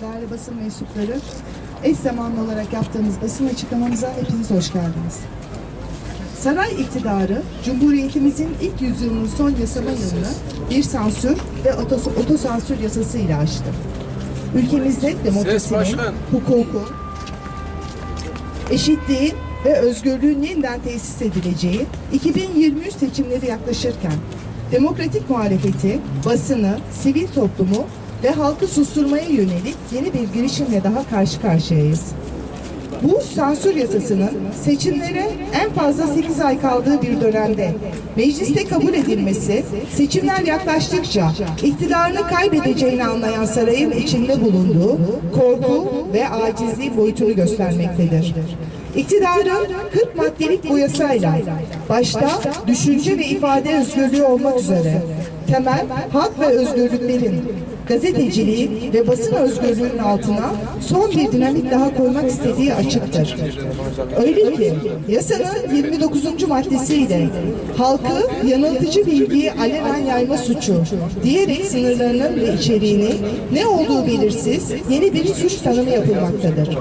değerli basın mensupları, eş zamanlı olarak yaptığımız basın açıklamamıza hepiniz hoş geldiniz. Saray iktidarı, Cumhuriyetimizin ilk yüzyılının son yasama yılını bir sansür ve otos otosansür yasası ile açtı. Ülkemizde demokrasinin, hukukun, eşitliğin ve özgürlüğün yeniden tesis edileceği 2023 seçimleri yaklaşırken demokratik muhalefeti, basını, sivil toplumu ve halkı susturmaya yönelik yeni bir girişimle daha karşı karşıyayız. Bu sansür yasasının seçimlere en fazla 8 ay kaldığı bir dönemde mecliste kabul edilmesi seçimler yaklaştıkça iktidarını kaybedeceğini anlayan sarayın içinde bulunduğu korku ve acizliği boyutunu göstermektedir. İktidarın 40 maddelik bu yasayla başta düşünce ve ifade özgürlüğü olmak üzere temel hak ve özgürlüklerin gazeteciliğin ve basın özgürlüğünün altına son bir dinamik daha koymak istediği açıktır. Öyle ki yasanın 29. maddesiyle halkı yanıltıcı bilgiyi alenen yayma suçu diyerek sınırlarının ve içeriğini ne olduğu belirsiz yeni bir suç tanımı yapılmaktadır.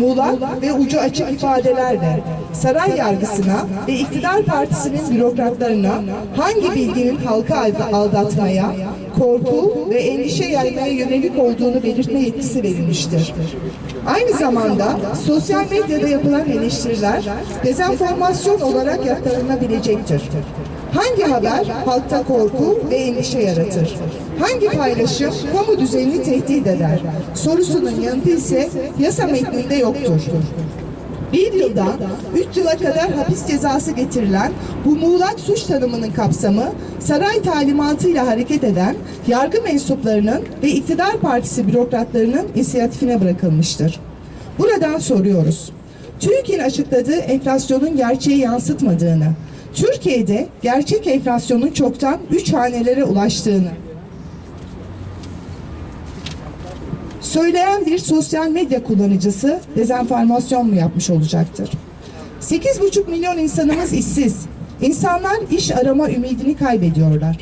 Muğlak ve ucu açık ifadelerle saray yargısına ve iktidar partisinin bürokratlarına hangi bilginin halkı aldatmaya, korku ve endişe yaymaya yönelik olduğunu belirtme yetkisi verilmiştir. Aynı zamanda sosyal medyada yapılan eleştiriler dezenformasyon olarak aktarılabilecektir. Hangi haber halkta korku ve endişe yaratır? Hangi paylaşım kamu düzenini tehdit eder? Sorusunun yanıtı ise yasa metninde yoktur. Bir yıldan üç yıla kadar hapis cezası getirilen bu muğlak suç tanımının kapsamı saray talimatıyla hareket eden yargı mensuplarının ve iktidar partisi bürokratlarının inisiyatifine bırakılmıştır. Buradan soruyoruz. TÜİK'in açıkladığı enflasyonun gerçeği yansıtmadığını, Türkiye'de gerçek enflasyonun çoktan üç hanelere ulaştığını, söyleyen bir sosyal medya kullanıcısı dezenformasyon mu yapmış olacaktır? 8,5 milyon insanımız işsiz. İnsanlar iş arama ümidini kaybediyorlar.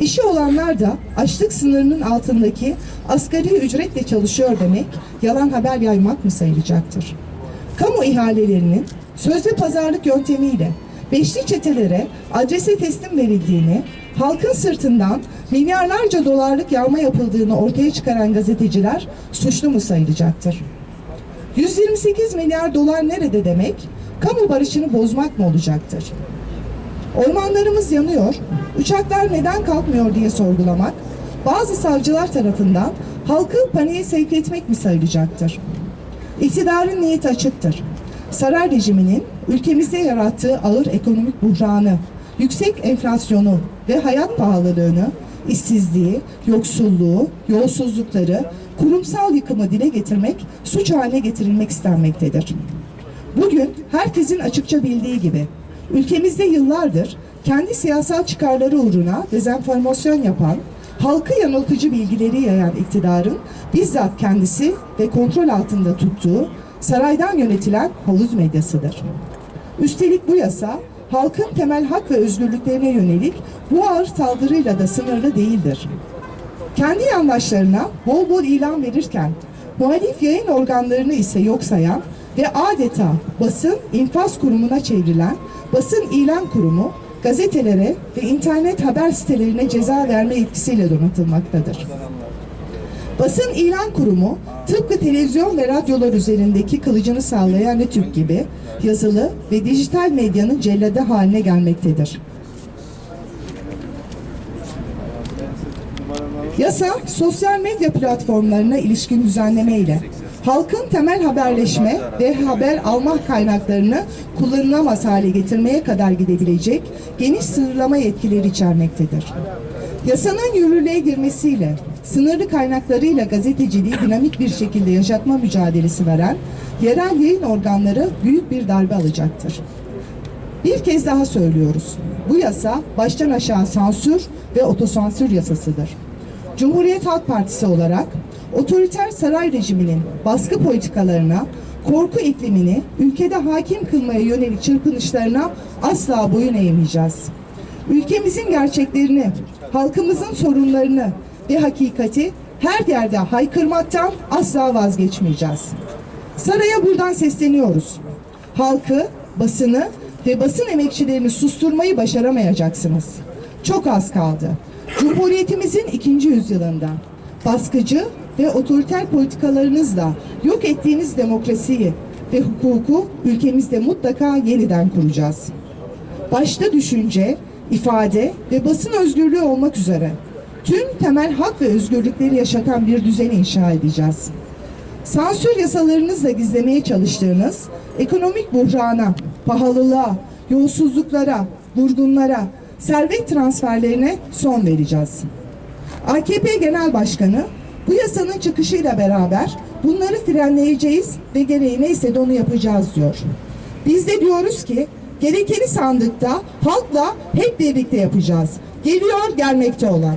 İşi olanlar da açlık sınırının altındaki asgari ücretle çalışıyor demek yalan haber yaymak mı sayılacaktır? Kamu ihalelerinin sözde pazarlık yöntemiyle beşli çetelere adrese teslim verildiğini, halkın sırtından milyarlarca dolarlık yağma yapıldığını ortaya çıkaran gazeteciler suçlu mu sayılacaktır? 128 milyar dolar nerede demek, kamu barışını bozmak mı olacaktır? Ormanlarımız yanıyor, uçaklar neden kalkmıyor diye sorgulamak, bazı savcılar tarafından halkı paniğe sevk etmek mi sayılacaktır? İktidarın niyeti açıktır. Saray rejiminin ülkemizde yarattığı ağır ekonomik buhranı, yüksek enflasyonu ve hayat pahalılığını, işsizliği, yoksulluğu, yolsuzlukları, kurumsal yıkımı dile getirmek, suç haline getirilmek istenmektedir. Bugün herkesin açıkça bildiği gibi ülkemizde yıllardır kendi siyasal çıkarları uğruna dezenformasyon yapan, halkı yanıltıcı bilgileri yayan iktidarın bizzat kendisi ve kontrol altında tuttuğu saraydan yönetilen havuz medyasıdır. Üstelik bu yasa halkın temel hak ve özgürlüklerine yönelik bu ağır saldırıyla da sınırlı değildir. Kendi yandaşlarına bol bol ilan verirken muhalif yayın organlarını ise yok sayan ve adeta basın infaz kurumuna çevrilen basın ilan kurumu gazetelere ve internet haber sitelerine ceza verme etkisiyle donatılmaktadır. Basın ilan kurumu tıpkı televizyon ve radyolar üzerindeki kılıcını sallayan Türk gibi yazılı ve dijital medyanın celladı haline gelmektedir. Yasa sosyal medya platformlarına ilişkin düzenleme ile halkın temel haberleşme ve haber alma kaynaklarını kullanılamaz hale getirmeye kadar gidebilecek geniş sınırlama yetkileri içermektedir. Yasanın yürürlüğe girmesiyle sınırlı kaynaklarıyla gazeteciliği dinamik bir şekilde yaşatma mücadelesi veren yerel yayın organları büyük bir darbe alacaktır. Bir kez daha söylüyoruz. Bu yasa baştan aşağı sansür ve otosansür yasasıdır. Cumhuriyet Halk Partisi olarak otoriter saray rejiminin baskı politikalarına, korku iklimini ülkede hakim kılmaya yönelik çırpınışlarına asla boyun eğmeyeceğiz. Ülkemizin gerçeklerini, halkımızın sorunlarını ve hakikati her yerde haykırmaktan asla vazgeçmeyeceğiz. Saraya buradan sesleniyoruz. Halkı, basını ve basın emekçilerini susturmayı başaramayacaksınız. Çok az kaldı. Cumhuriyetimizin ikinci yüzyılında baskıcı ve otoriter politikalarınızla yok ettiğiniz demokrasiyi ve hukuku ülkemizde mutlaka yeniden kuracağız. Başta düşünce, ifade ve basın özgürlüğü olmak üzere tüm temel hak ve özgürlükleri yaşatan bir düzeni inşa edeceğiz. Sansür yasalarınızla gizlemeye çalıştığınız ekonomik buhrana, pahalılığa, yolsuzluklara, vurgunlara, servet transferlerine son vereceğiz. AKP Genel Başkanı bu yasanın çıkışıyla beraber bunları frenleyeceğiz ve gereği neyse de onu yapacağız diyor. Biz de diyoruz ki gerekeni sandıkta halkla hep birlikte yapacağız. Geliyor gelmekte olan.